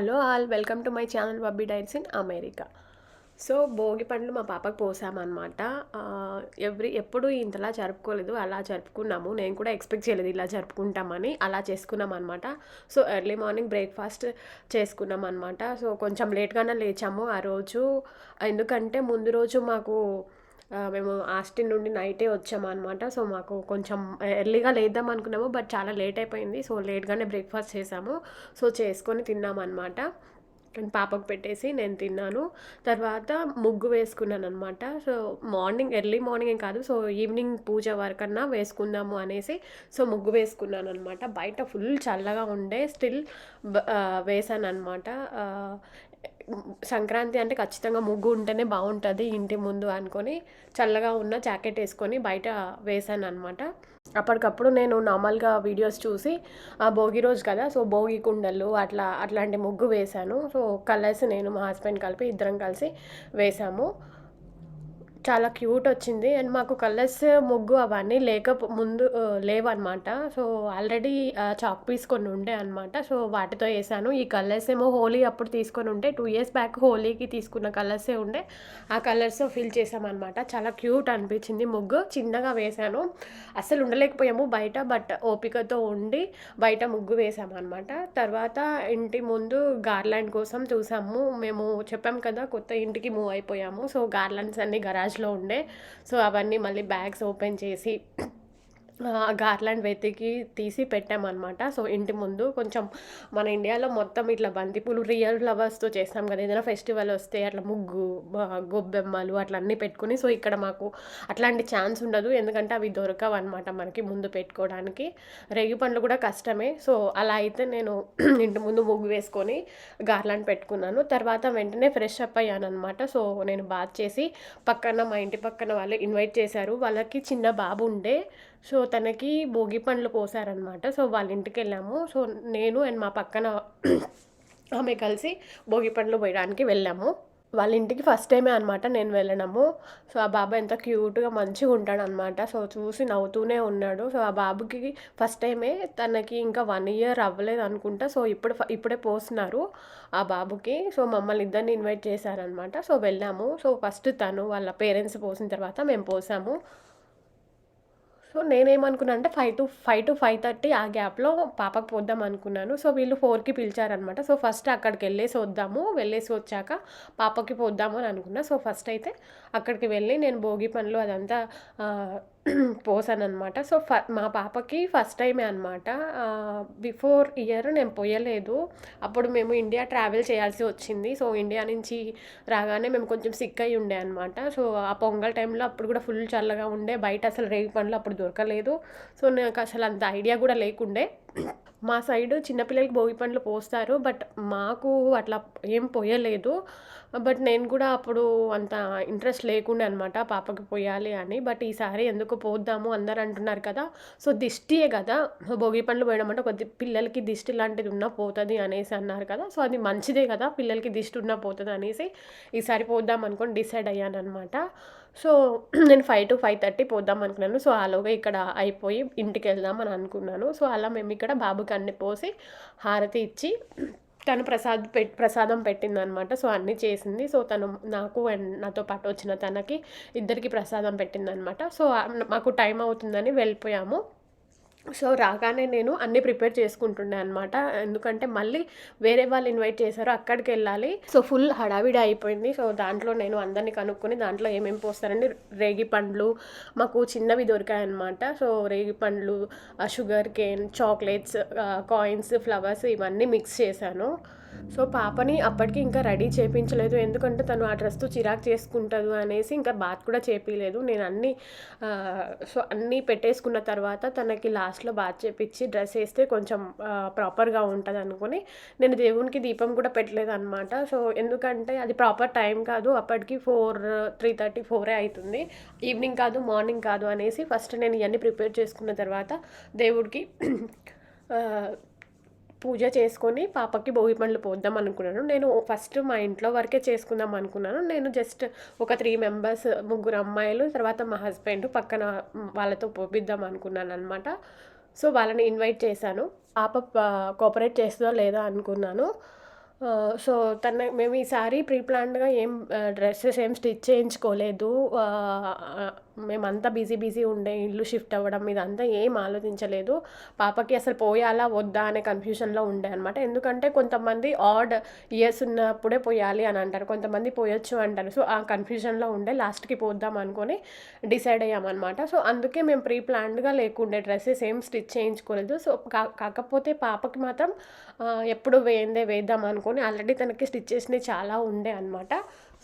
Hello all welcome to my channel Babbi dines in America. So Bhogi పండ్లు మా పాపకు పోసామన్నమాట. Every ఎప్పుడు ఇంతలా జరుపుకోలేదు అలా జరుపుకున్నాము. నేను కూడా ఎక్స్పెక్ట్ చేయలేదు ఇలా జరుపుకుంటామని అలా చేసుకున్నాం అనమాట సో ఎర్లీ మార్నింగ్ బ్రేక్ఫాస్ట్ చేసుకున్నాం అనమాట సో కొంచెం లేట్గానే లేచాము ఆ రోజు. ఎందుకంటే ముందు రోజు మాకు మేము ఆస్టిన్ నుండి నైటే వచ్చామన్నమాట. సో మాకు కొంచెం ఎర్లీగా లేద్దాం అనుకున్నాము బట్ చాలా లేట్ అయిపోయింది. సో లేట్గానే బ్రేక్ఫాస్ట్ చేసాము. సో చేసుకొని తిన్నామన్నమాట. అండ్ పాపకు పెట్టేసి నేను తిన్నాను. తర్వాత ముగ్గు వేసుకున్నాను అనమాట సో మార్నింగ్ ఎర్లీ మార్నింగ్ ఏం కాదు. సో ఈవినింగ్ పూజ వరకన్నా వేసుకుందాము అనేసి సో ముగ్గు వేసుకున్నాను అనమాట బయట ఫుల్ చల్లగా ఉండే స్టిల్ వేసాను అనమాట సంక్రాంతి అంటే ఖచ్చితంగా ముగ్గు ఉంటేనే బాగుంటుంది ఇంటి ముందు అనుకొని చల్లగా ఉన్న జాకెట్ వేసుకొని బయట వేసాను అనమాట అప్పటికప్పుడు నేను నార్మల్గా వీడియోస్ చూసి ఆ భోగి రోజు కదా సో భోగి కుండలు అట్లా అట్లాంటి ముగ్గు వేశాను సో కలర్స్ నేను మా హస్బెండ్ కలిపి ఇద్దరం కలిసి వేసాము. చాలా క్యూట్ వచ్చింది. అండ్ మాకు కలర్స్ ముగ్గు అవన్నీ లేక ముందు లేవన్నమాట. సో ఆల్రెడీ చాక్ పీస్ కొన్ని ఉండే అనమాట సో వాటితో వేసాను ఈ కలర్స్ ఏమో హోలీ అప్పుడు తీసుకొని ఉంటే టూ ఇయర్స్ బ్యాక్ హోలీకి తీసుకున్న కలర్సే ఉండే. ఆ కలర్స్ ఫిల్ చేసామన్నమాట. చాలా క్యూట్ అనిపించింది ముగ్గు. చిన్నగా వేసాను. అస్సలు ఉండలేకపోయాము బయట బట్ ఓపికతో ఉండి బయట ముగ్గు వేసామన్నమాట. తర్వాత ఇంటి ముందు గార్లాండ్ కోసం చూసాము. మేము చెప్పాం కదా కొత్త ఇంటికి మూవ్ అయిపోయాము. సో గార్లాండ్స్ అన్ని గరాజ్ బ్యాచ్లో ఉండే. సో అవన్నీ మళ్ళీ బ్యాగ్స్ ఓపెన్ చేసి గార్లాండ్ వెతికి తీసి పెట్టామన్నమాట. సో ఇంటి ముందు కొంచెం మన ఇండియాలో మొత్తం ఇట్లా బంతిపూలు రియల్ ఫ్లవర్స్తో చేస్తాం కదా. ఏదైనా ఫెస్టివల్ వస్తే అట్లా ముగ్గు గొబ్బెమ్మలు అట్లా అన్నీ పెట్టుకుని సో ఇక్కడ మాకు అట్లాంటి ఛాన్స్ ఉండదు. ఎందుకంటే అవి దొరకవు అనమాట మనకి ముందు పెట్టుకోవడానికి. రేగి పండ్లు కూడా కష్టమే. సో అలా అయితే నేను ఇంటి ముందు ముగ్గు వేసుకొని గార్లాండ్ పెట్టుకున్నాను. తర్వాత వెంటనే ఫ్రెష్ అప్ అయ్యాను అనమాట సో నేను బాత్ చేసి పక్కన మా ఇంటి పక్కన వాళ్ళు ఇన్వైట్ చేశారు. వాళ్ళకి చిన్న బాబు ఉండే. సో తనకి భోగి పండ్లు పోసారనమాట సో వాళ్ళ ఇంటికి వెళ్ళాము. సో నేను అండ్ మా పక్కన ఆమె కలిసి భోగి పండ్లు పోయడానికి వెళ్ళాము. వాళ్ళ ఇంటికి ఫస్ట్ టైమే అనమాట నేను వెళ్ళడము. సో ఆ బాబు ఎంత క్యూట్గా మంచిగా ఉంటాడు అనమాట సో చూసి నవ్వుతూనే ఉన్నాడు. సో ఆ బాబుకి ఫస్ట్ టైమే తనకి ఇంకా వన్ ఇయర్ అవ్వలేదు అనుకుంటా. సో ఇప్పుడు ఇప్పుడే పోస్తున్నారు ఆ బాబుకి. సో మమ్మల్ని ఇద్దరిని ఇన్వైట్ చేశారనమాట సో వెళ్ళాము. సో ఫస్ట్ తను వాళ్ళ పేరెంట్స్ పోసిన తర్వాత మేము పోసాము. సో నేనేమనుకున్నా అంటే five to five to five thirty ఆ గ్యాప్లో పాపకు పోద్దాం అనుకున్నాను. సో వీళ్ళు ఫోర్కి పిలిచారనమాట సో ఫస్ట్ అక్కడికి వెళ్ళేసి వద్దాము వెళ్ళేసి వచ్చాక పాపకి పోద్దాము అని అనుకున్నా. సో ఫస్ట్ అయితే అక్కడికి వెళ్ళి నేను భోగి పనులు అదంతా పోసానమాట పోసాను అనమాట సో ఫ మా పాపకి ఫస్ట్ టైమే అనమాట బిఫోర్ ఇయర్ నేను పోయలేదు. అప్పుడు మేము ఇండియా ట్రావెల్ చేయాల్సి వచ్చింది. సో ఇండియా నుంచి రాగానే మేము కొంచెం సిక్ అయి ఉండే అనమాట సో ఆ పొంగల్ టైంలో అప్పుడు కూడా ఫుల్ చల్లగా ఉండే. బయట అసలు రేగి పండ్లు అప్పుడు దొరకలేదు. సో నాకు అసలు అంత ఐడియా కూడా లేకుండే. మా సైడ్ చిన్నపిల్లలకి భోగి పండ్లు పోస్తారు బట్ మాకు అట్లా ఏం పోయలేదు. బట్ నేను కూడా అప్పుడు అంత ఇంట్రెస్ట్ లేకుండే అనమాట పాపకి పోయాలి అని. బట్ ఈసారి ఎందుకు పోద్దాము అందరు అంటున్నారు కదా సో దిష్టియే కదా. భోగి పండ్లు పోయడం అంటే కొద్ది పిల్లలకి దిష్టి లాంటిది ఉన్నా పోతుంది అనేసి అన్నారు కదా. సో అది మంచిదే కదా పిల్లలకి దిష్టి ఉన్నా పోతుంది అనేసి ఈసారి పోద్దాం అనుకొని డిసైడ్ అయ్యాను అనమాట సో నేను ఫైవ్ టు ఫైవ్ థర్టీ పోద్దాం అనుకున్నాను. సో ఆలోగా ఇక్కడ అయిపోయి ఇంటికి వెళ్దాం అని అనుకున్నాను. సో అలా మేము ఇక్కడ బాబుకి అన్ని పోసి హారతి ఇచ్చి తను ప్రసాద్ పెట్ ప్రసాదం పెట్టిందనమాట. సో అన్నీ చేసింది. సో తను నాకు అండ్ నాతో పాటు వచ్చిన తనకి ఇద్దరికి ప్రసాదం పెట్టిందనమాట. సో మాకు టైం అవుతుందని వెళ్ళిపోయాము. సో రాగానే నేను అన్నీ ప్రిపేర్ చేసుకుంటుండే అనమాట ఎందుకంటే మళ్ళీ వేరే వాళ్ళు ఇన్వైట్ చేశారు అక్కడికి వెళ్ళాలి. సో ఫుల్ హడావిడి అయిపోయింది. సో దాంట్లో నేను అందరినీ కనుక్కొని దాంట్లో ఏమేమి పోస్తారండి రేగి పండ్లు మాకు చిన్నవి దొరికాయనమాట సో రేగి పండ్లు sugar cane chocolates coins flowers ఇవన్నీ మిక్స్ చేశాను. సో పాపని అప్పటికి ఇంకా రెడీ చేయించలేదు ఎందుకంటే తను ఆ డ్రెస్తో చిరాకు చేసుకుంటుంది అనేసి ఇంకా బాత్ కూడా చేపించలేదు నేను అన్నీ సో అన్నీ పెట్టేసుకున్న తర్వాత తనకి లాస్ట్లో బాత్ చేపించి డ్రెస్ వేస్తే కొంచెం ప్రాపర్గా ఉంటుంది అనుకుని నేను దేవునికి దీపం కూడా పెట్టలేదు అనమాట సో ఎందుకంటే అది ప్రాపర్ టైం కాదు. అప్పటికి ఫోర్ త్రీ థర్టీ ఫోరే అవుతుంది ఈవినింగ్ కాదు మార్నింగ్ కాదు అనేసి ఫస్ట్ నేను ఇవన్నీ ప్రిపేర్ చేసుకున్న తర్వాత దేవుడికి పూజ చేసుకొని పాపకి భోగి పండ్లు పోద్దాం అనుకున్నాను. నేను ఫస్ట్ మా ఇంట్లో వరకే చేసుకుందాం అనుకున్నాను. నేను జస్ట్ ఒక త్రీ మెంబర్స్ ముగ్గురు అమ్మాయిలు తర్వాత మా హస్బెండ్ పక్కన వాళ్ళతో పోపిద్దాం అనుకున్నాను అనమాట సో వాళ్ళని ఇన్వైట్ చేశాను. పాప కోఆపరేట్ చేస్తుందో లేదా అనుకున్నాను. సో తన మేము ఈసారి ప్రీ ప్లాన్డ్గా ఏం డ్రెస్సెస్ ఏం స్టిచ్ చేయించుకోలేదు. మేమంతా బిజీ బిజీ ఉండే ఇల్లు షిఫ్ట్ అవ్వడం ఇదంతా ఏం ఆలోచించలేదు. పాపకి అసలు పోయాలా వద్దా అనే కన్ఫ్యూషన్లో ఉండే అనమాట ఎందుకంటే కొంతమంది ఆడ్ ఇయర్స్ ఉన్నప్పుడే పోయాలి అని అంటారు. కొంతమంది పోయొచ్చు అంటారు. సో ఆ కన్ఫ్యూజన్లో ఉండే లాస్ట్కి పోద్దాం అనుకొని డిసైడ్ అయ్యామన్నమాట సో అందుకే మేము ప్రీ ప్లాన్డ్గా లేకుండే డ్రెస్సెస్ ఏం స్టిచ్ చేయించుకోలేదు. సో కాకపోతే పాపకి మాత్రం ఎప్పుడు వేయందే వేద్దాం అనుకొని ఆల్రెడీ తనకి స్టిచ్ చేసినవి చాలా ఉండే అనమాట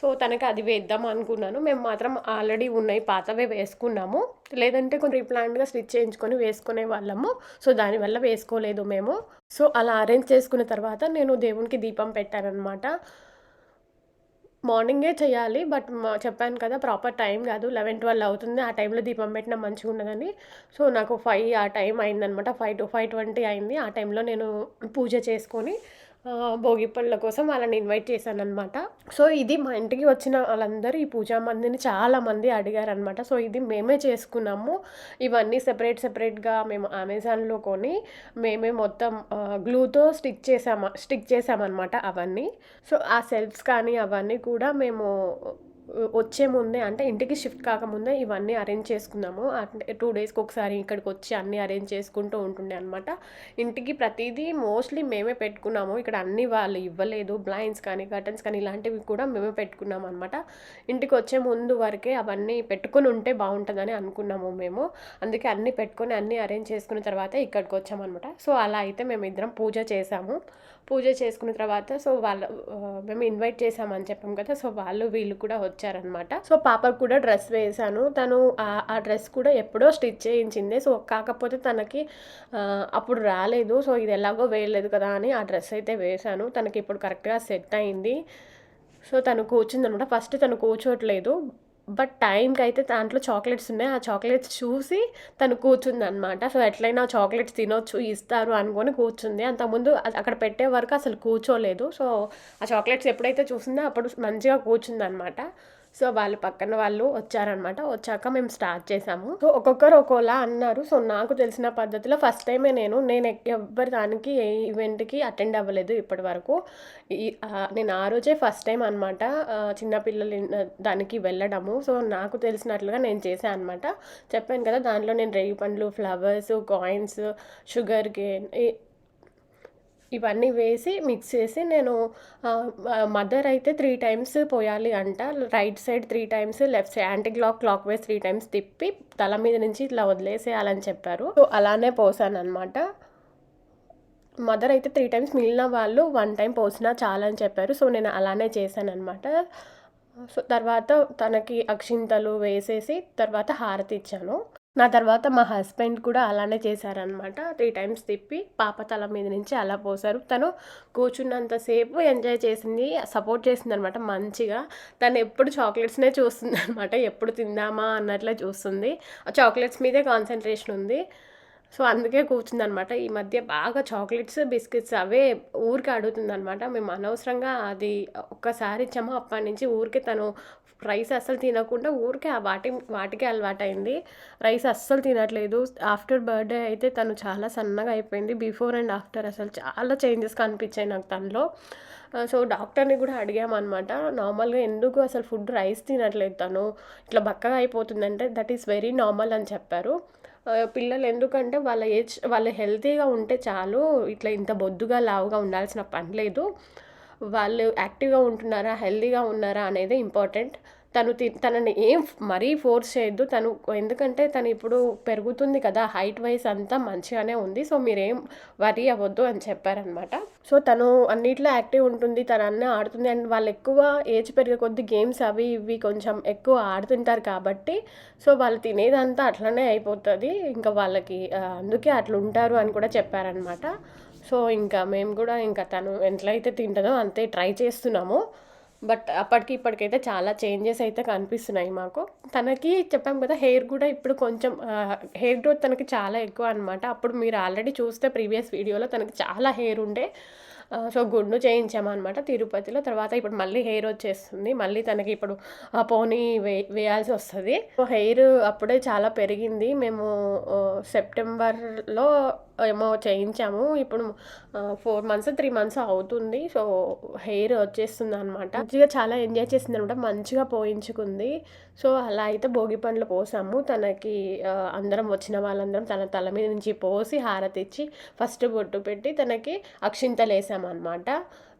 సో తనకి అది వేద్దాం అనుకున్నాను. మేము మాత్రం ఆల్రెడీ ఉన్నాయి పాతవే వేసుకున్నాము. లేదంటే కొంచెం రీప్లాన్డ్గా స్టిచ్ చేయించుకొని వేసుకునే వాళ్ళము. సో దానివల్ల వేసుకోలేదు మేము. సో అలా అరేంజ్ చేసుకున్న తర్వాత నేను దేవునికి దీపం పెట్టానమాట మార్నింగే చేయాలి బట్ చెప్పాను కదా ప్రాపర్ టైం కాదు. లెవెన్ ట్వెల్వ్ అవుతుంది. ఆ టైంలో దీపం పెట్టినా మంచిగా ఉండదని. సో నాకు ఫైవ్ ఆ టైం అయిందనమాట ఫైవ్ టు ఫైవ్ ట్వంటీ అయింది. ఆ టైంలో నేను పూజ చేసుకొని భోగి పళ్ళ కోసం వాళ్ళని ఇన్వైట్ చేశాను అనమాట సో ఇది మా ఇంటికి వచ్చిన వాళ్ళందరూ ఈ పూజా మందిని చాలామంది అడిగారనమాట సో ఇది మేమే చేసుకున్నాము. ఇవన్నీ సెపరేట్ సెపరేట్గా మేము అమెజాన్లో కొని మేమే మొత్తం గ్లూతో స్టిక్ చేసాము స్టిక్ చేసామన్నమాట అవన్నీ. సో ఆ సెల్ఫ్స్ కానీ అవన్నీ కూడా మేము వచ్చే ముందే అంటే ఇంటికి షిఫ్ట్ కాకముందే ఇవన్నీ అరేంజ్ చేసుకున్నాము అంటే టూ డేస్కి ఒకసారి ఇక్కడికి వచ్చి అన్నీ అరేంజ్ చేసుకుంటూ ఉంటుండే అనమాట ఇంటికి ప్రతిదీ మోస్ట్లీ మేమే పెట్టుకున్నాము. ఇక్కడ అన్ని వాళ్ళు ఇవ్వలేదు. బ్లైండ్స్ కానీ కర్టన్స్ కానీ ఇలాంటివి కూడా మేమే పెట్టుకున్నాం అనమాట ఇంటికి వచ్చే ముందు వరకే అవన్నీ పెట్టుకుని ఉంటే బాగుంటుందని అనుకున్నాము మేము. అందుకే అన్నీ పెట్టుకొని అన్నీ అరేంజ్ చేసుకున్న తర్వాత ఇక్కడికి వచ్చామన్నమాట సో అలా అయితే మేము ఇద్దరం పూజ చేసాము. పూజ చేసుకున్న తర్వాత సో వాళ్ళ మేము ఇన్వైట్ చేసామని చెప్పాం కదా. సో వాళ్ళు వీళ్ళు కూడా వచ్చారనమాట. సో పాపకు కూడా డ్రెస్ వేసాను తను ఆ డ్రెస్ కూడా ఎప్పుడో స్టిచ్ చేయించింది. సో కాకపోతే తనకి అప్పుడు రాలేదు. సో ఇది ఎలాగో వేయలేదు కదా అని ఆ డ్రెస్ అయితే వేశాను. తనకి ఇప్పుడు కరెక్ట్గా సెట్ అయింది. సో తను కూర్చుందనమాట. ఫస్ట్ తను కూర్చోట్లేదు. బట్ టైంకి అయితే దాంట్లో చాక్లెట్స్ ఉన్నాయి. ఆ చాక్లెట్స్ చూసి తను కూర్చుంది అనమాట సో ఎట్లయినా చాక్లెట్స్ తినొచ్చు ఇస్తారు అనుకొని కూర్చుంది. అంతకుముందు అక్కడ పెట్టే వరకు అసలు కూర్చోలేదు. సో ఆ చాక్లెట్స్ ఎప్పుడైతే చూసిందో అప్పుడు మంచిగా కూర్చుంది అనమాట సో వాళ్ళు పక్కన వాళ్ళు వచ్చారనమాట వచ్చాక మేము స్టార్ట్ చేసాము. సో ఒక్కొక్కరు ఒక్కోలా అన్నారు. సో నాకు తెలిసిన పద్ధతిలో ఫస్ట్ టైమే నేను నేను ఎవరి దానికి ఏ ఈవెంట్కి అటెండ్ అవ్వలేదు ఇప్పటి వరకు. నేను ఆ రోజే ఫస్ట్ టైం అనమాట చిన్నపిల్లలు దానికి వెళ్ళడము. సో నాకు తెలిసినట్లుగా నేను చేశాను అనమాట చెప్పాను కదా దాంట్లో నేను రేగి పండ్లు ఫ్లవర్స్ కాయిన్స్ షుగర్ కేన్ ఇవన్నీ వేసి మిక్స్ చేసి నేను మదర్ అయితే త్రీ టైమ్స్ పోయాలి అంట. Right side three times left side anti clock clockwise three times తిప్పి తల మీద నుంచి ఇట్లా వదిలేసేయాలని చెప్పారు. సో అలానే పోసాను అనమాట మదర్ అయితే త్రీ టైమ్స్ మిగిలిన వాళ్ళు వన్ టైం పోసినా చాలని చెప్పారు. సో నేను అలానే చేశాను అనమాట సో తర్వాత తనకి అక్షింతలు వేసేసి తర్వాత హారతి ఇచ్చాను. నా తర్వాత మా హస్బెండ్ కూడా అలానే చేశారనమాట త్రీ టైమ్స్ తిప్పి పాప తల మీద నుంచి అలా పోసారు. తను కూర్చున్నంతసేపు ఎంజాయ్ చేసింది సపోర్ట్ చేసింది అనమాట మంచిగా. తను ఎప్పుడు చాక్లెట్స్నే చూస్తుంది అనమాట ఎప్పుడు తిందామా అన్నట్లే చూస్తుంది. ఆ చాక్లెట్స్ మీదే కాన్సన్ట్రేషన్ ఉంది. సో అందుకే కూర్చుందనమాట. ఈ మధ్య బాగా చాక్లెట్స్ బిస్కెట్స్ అవే ఊరికి అడుగుతుందనమాట. మేము అనవసరంగా అది ఒక్కసారి ఇచ్చామో. అప్పటి నుంచి ఊరికే తను రైస్ అస్సలు తినకుండా ఊరికే ఆ వాటి వాటికే అలవాటైంది. రైస్ అస్సలు తినట్లేదు. ఆఫ్టర్ బర్త్డే అయితే తను చాలా సన్నగా అయిపోయింది. బిఫోర్ అండ్ ఆఫ్టర్ అసలు చాలా చేంజెస్ కనిపించాయి నాకు తనలో. సో డాక్టర్ని కూడా అడిగామన్నమాట నార్మల్గా ఎందుకు అసలు ఫుడ్ రైస్ తినట్లేదు తను? ఇట్లా బక్కగా అయిపోతుందంటే దట్ ఈస్ వెరీ నార్మల్ అని చెప్పారు. పిల్లలు ఎందుకంటే వాళ్ళ ఏజ్ వాళ్ళు హెల్తీగా ఉంటే చాలు ఇట్లా ఇంత బొద్దుగా లావుగా ఉండాల్సిన పని లేదు. వాళ్ళు యాక్టివ్గా ఉంటున్నారా హెల్దీగా ఉన్నారా అనేది ఇంపార్టెంట్. తను తనని ఏం మరీ ఫోర్స్ చేయొద్దు. తను ఎందుకంటే తను ఇప్పుడు పెరుగుతుంది కదా హైట్ వైజ్ అంతా మంచిగానే ఉంది. సో మీరేం వరీ అవ్వద్దు అని చెప్పారనమాట. సో తను అన్నిట్లో యాక్టివ్ ఉంటుంది తను అన్నీ ఆడుతుంది. అండ్ వాళ్ళు ఎక్కువ ఏజ్ పెరిగే కొద్ది గేమ్స్ అవి ఇవి కొంచెం ఎక్కువ ఆడుతుంటారు కాబట్టి సో వాళ్ళు తినేదంతా అట్లనే అయిపోతుంది. ఇంకా వాళ్ళకి అందుకే అట్లా ఉంటారు అని కూడా చెప్పారనమాట. సో ఇంకా మేము కూడా ఇంకా తను ఎట్లయితే తింటుందో అంతే ట్రై చేస్తున్నాము. బట్ అప్పటికి ఇప్పటికైతే చాలా చేంజెస్ అయితే కనిపిస్తున్నాయి మాకు. తనకి చెప్పాం కదా హెయిర్ కూడా ఇప్పుడు కొంచెం హెయిర్ గ్రోత్ తనకి చాలా ఎక్కువ అనమాట అప్పుడు మీరు ఆల్రెడీ చూస్తే ప్రీవియస్ వీడియోలో తనకి చాలా హెయిర్ ఉండే. సో గుండు చేయించామన్నమాట తిరుపతిలో. తర్వాత ఇప్పుడు మళ్ళీ హెయిర్ వచ్చేస్తుంది. మళ్ళీ తనకి ఇప్పుడు ఆ పోనీ వే వేయాల్సి వస్తుంది. సో హెయిర్ అప్పుడే చాలా పెరిగింది. మేము సెప్టెంబర్లో ఏమో చేయించాము. ఇప్పుడు ఫోర్ మంత్స్ త్రీ మంత్స్ అవుతుంది. సో హెయిర్ వచ్చేస్తుంది అనమాట మంచిగా చాలా ఎంజాయ్ చేసింది అనమాట మంచిగా పోయించుకుంది. సో అలా అయితే భోగి పండ్లు పోసాము. తనకి అందరం వచ్చిన వాళ్ళందరం తన తల మీద నుంచి పోసి హారతి ఇచ్చి ఫస్ట్ బొట్టు పెట్టి తనకి అక్షింతలు వేసామన్నమాట.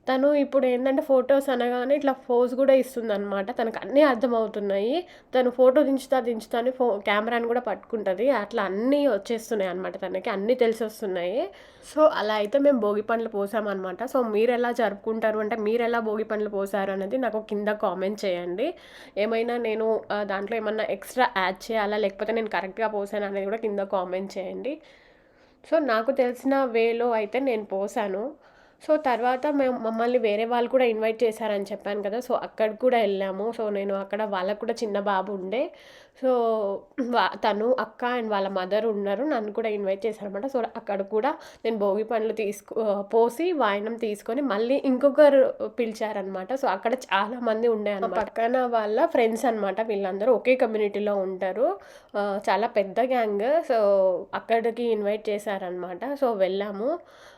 తను ఇప్పుడు ఏంటంటే ఫొటోస్ అనగానే ఇట్లా ఫోజ్ కూడా ఇస్తుంది అనమాట తనకు అన్నీ అర్థమవుతున్నాయి. తను ఫోటో దించుతా దించుతా అని ఫో కెమెరాని కూడా పట్టుకుంటుంది. అట్లా అన్నీ వచ్చేస్తున్నాయి అనమాట తనకి. అన్నీ తెలిసి వస్తున్నాయి సో అలా అయితే మేము భోగి పండ్లు పోసామన్నమాట. సో మీరు ఎలా జరుపుకుంటారు అంటే మీరు ఎలా భోగి పండ్లు పోసారు అనేది నాకు కింద కామెంట్ చేయండి. ఏమైనా నేను దాంట్లో ఏమన్నా ఎక్స్ట్రా యాడ్ చేయాలా? లేకపోతే నేను కరెక్ట్గా పోసాను అనేది కూడా కింద కామెంట్ చేయండి. సో నాకు తెలిసిన వేలో అయితే నేను పోసాను. సో తర్వాత మేము మమ్మల్ని వేరే వాళ్ళు కూడా ఇన్వైట్ చేశారని చెప్పాను కదా సో అక్కడికి కూడా వెళ్ళాము. సో నేను అక్కడ వాళ్ళకు కూడా చిన్న బాబు ఉండే. సో తను అక్క అండ్ వాళ్ళ మదర్ ఉన్నారు నన్ను కూడా ఇన్వైట్ చేశారనమాట సో అక్కడ కూడా నేను భోగి పండ్లు తీసుకు పోసి వాయనం తీసుకొని మళ్ళీ ఇంకొకరు పిలిచారనమాట సో అక్కడ చాలా మంది ఉండే అనమాట పక్కన వాళ్ళ ఫ్రెండ్స్ అనమాట వీళ్ళందరూ ఒకే కమ్యూనిటీలో ఉంటారు. చాలా పెద్ద గ్యాంగ్. సో అక్కడికి ఇన్వైట్ చేశారనమాట సో వెళ్ళాము.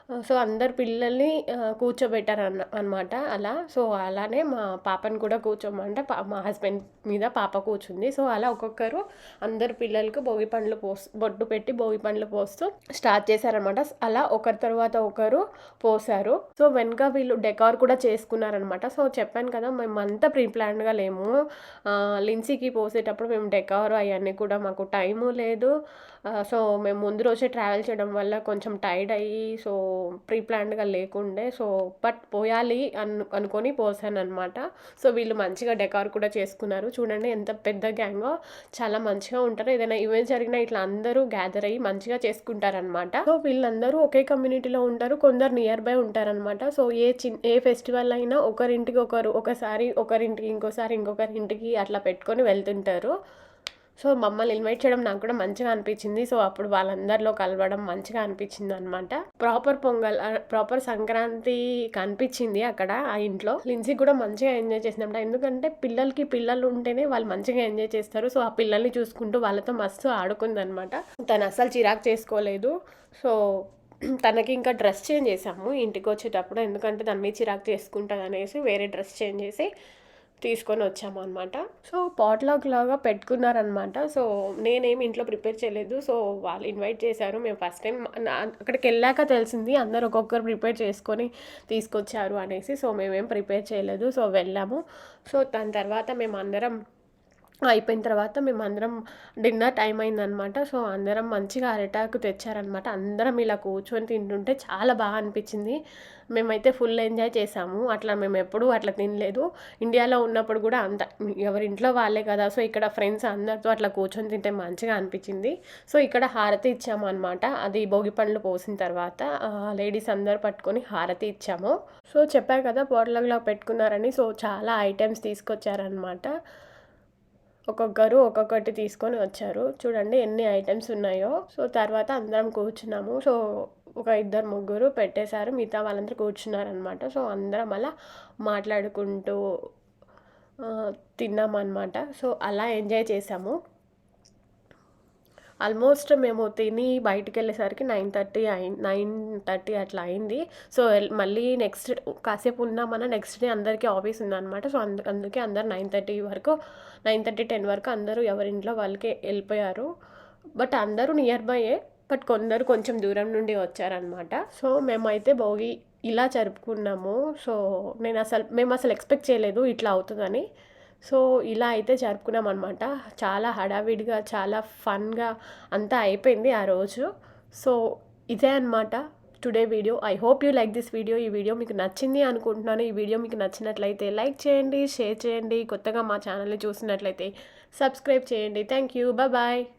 సో అందరు పిల్లల్ని కూర్చోబెట్టారు అన్న అనమాట అలా. సో అలానే మా పాపని కూడా కూర్చోమంటే మా హస్బెండ్ మీద పాప కూర్చుంది. సో అలా ఒక్కొక్కరు అందరు పిల్లలకు భోగి పండ్లు పోస్ బొట్టు పెట్టి భోగి పండ్లు పోస్తూ స్టార్ట్ చేశారనమాట అలా ఒకరి తర్వాత ఒకరు పోసారు సో వెనుక వీళ్ళు డెకార్ కూడా చేసుకున్నారనమాట సో చెప్పాను కదా మేము అంతా ప్రీ ప్లాన్గా లేము లిన్సీకి పోసేటప్పుడు మేము డెకార్ అవన్నీ కూడా మాకు టైము లేదు. సో మేము ముందు రోజే ట్రావెల్ చేయడం వల్ల కొంచెం టైర్డ్ అయ్యి సో ప్రీ ప్లాన్డ్గా లేకుండే సో బట్ పోయాలి అను అనుకొని పోసాను అనమాట సో వీళ్ళు మంచిగా డెకార్ కూడా చేసుకున్నారు. చూడండి ఎంత పెద్ద గ్యాంగో. చాలా మంచిగా ఉంటారు. ఏదైనా ఈవెంట్ జరిగినా ఇట్లా అందరూ గ్యాదర్ అయ్యి మంచిగా చేసుకుంటారనమాట సో వీళ్ళందరూ ఒకే కమ్యూనిటీలో ఉంటారు. కొందరు నియర్ బై ఉంటారనమాట సో ఏ చిన్ ఏ ఫెస్టివల్ అయినా ఒకరింటికి ఒకరు ఒకసారి ఒకరింటికి ఇంకోసారి ఇంకొకరి ఇంటికి అట్లా పెట్టుకొని వెళ్తుంటారు. సో మమ్మల్ని ఇన్వైట్ చేయడం నాకు కూడా మంచిగా అనిపించింది. సో అప్పుడు వాళ్ళందరిలో కలవడం మంచిగా అనిపించింది అనమాట ప్రాపర్ పొంగల్ ప్రాపర్ సంక్రాంతి కనిపించింది అక్కడ ఆ ఇంట్లో. లిన్సీ కూడా మంచిగా ఎంజాయ్ చేసిందంట ఎందుకంటే పిల్లలకి పిల్లలు ఉంటేనే వాళ్ళు మంచిగా ఎంజాయ్ చేస్తారు. సో ఆ పిల్లల్ని చూసుకుంటూ వాళ్ళతో మస్తు ఆడుకుంది అనమాట తను అస్సలు చిరాకు చేసుకోలేదు. సో తనకి ఇంకా డ్రెస్ చేంజ్ చేసాము ఇంటికి వచ్చేటప్పుడు. ఎందుకంటే దాని మీద చిరాకు చేసుకుంటుంది అనేసి వేరే డ్రెస్ చేంజ్ చేసి తీసుకొని వచ్చాము అనమాట సో పాట్లాక్ లాగా పెట్టుకున్నారనమాట సో నేనేమి ఇంట్లో ప్రిపేర్ చేయలేదు. సో వాళ్ళు ఇన్వైట్ చేశారు. మేము ఫస్ట్ టైం అక్కడికి వెళ్ళాక తెలిసింది. అందరు ఒక్కొక్కరు ప్రిపేర్ చేసుకొని తీసుకొచ్చారు అనేసి. సో మేమేం ప్రిపేర్ చేయలేదు. సో వెళ్ళాము. సో దాని తర్వాత మేము అందరం అయిపోయిన తర్వాత మేము అందరం డిన్నర్ టైం అయిందనమాట. సో అందరం మంచిగా అరటాకు తెచ్చారనమాట. అందరం ఇలా కూర్చొని తింటుంటే చాలా బాగా అనిపించింది. మేమైతే ఫుల్ ఎంజాయ్ చేసాము. అట్లా మేము ఎప్పుడూ అట్లా తినలేదు. ఇండియాలో ఉన్నప్పుడు కూడా అంత ఎవరింట్లో వాళ్ళే కదా. సో ఇక్కడ ఫ్రెండ్స్ అందరితో అట్లా కూర్చొని తింటే మంచిగా అనిపించింది. సో ఇక్కడ హారతి ఇచ్చాము అనమాట అది భోగి పండ్లు పోసిన తర్వాత లేడీస్ అందరు పట్టుకొని హారతి ఇచ్చాము. సో చెప్పారు కదా పోట్లగ్లో పెట్టుకున్నారని. సో చాలా ఐటమ్స్ తీసుకొచ్చారనమాట. ఒక్కొక్కరు ఒక్కొక్కటి తీసుకొని వచ్చారు. చూడండి ఎన్ని ఐటమ్స్ ఉన్నాయో. సో తర్వాత అందరం కూర్చున్నాము. సో ఒక ఇద్దరు ముగ్గురు పెట్టేశారు. మిగతా వాళ్ళందరూ కూర్చున్నారనమాట సో అందరం అలా మాట్లాడుకుంటూ తిన్నామన్నమాట. సో అలా ఎంజాయ్ చేసాము ఆల్మోస్ట్ మేము తిని బయటికి వెళ్ళేసరికి నైన్ థర్టీ అయి నైన్ థర్టీ అట్లా అయింది. సో మళ్ళీ నెక్స్ట్ కాసేపు ఉన్నామన్న నెక్స్ట్ డే అందరికీ ఆఫీస్ ఉందన్నమాట. సో అందు అందుకే అందరు నైన్ థర్టీ వరకు నైన్ థర్టీ టెన్ వరకు అందరూ ఎవరింట్లో వాళ్ళకి వెళ్ళిపోయారు. బట్ అందరూ నియర్ బైయే బట్ కొందరు కొంచెం దూరం నుండి వచ్చారనమాట సో మేమైతే భోగి ఇలా జరుపుకున్నాము. సో నేను అసలు మేము అసలు ఎక్స్పెక్ట్ చేయలేదు ఇట్లా అవుతుందని. సో ఇలా అయితే జరుపుకున్నాం అనమాట చాలా హడావిడిగా చాలా ఫన్గా అంతా అయిపోయింది ఆ రోజు. సో ఇదే అనమాట today video. I hope you like this video. ఈ వీడియో మీకు నచ్చింది అనుకుంటున్నాను. ఈ వీడియో మీకు నచ్చినట్లయితే లైక్ చేయండి షేర్ చేయండి. కొత్తగా మా ఛానల్ని చూసినట్లయితే సబ్స్క్రైబ్ చేయండి. Thank you. బాయ్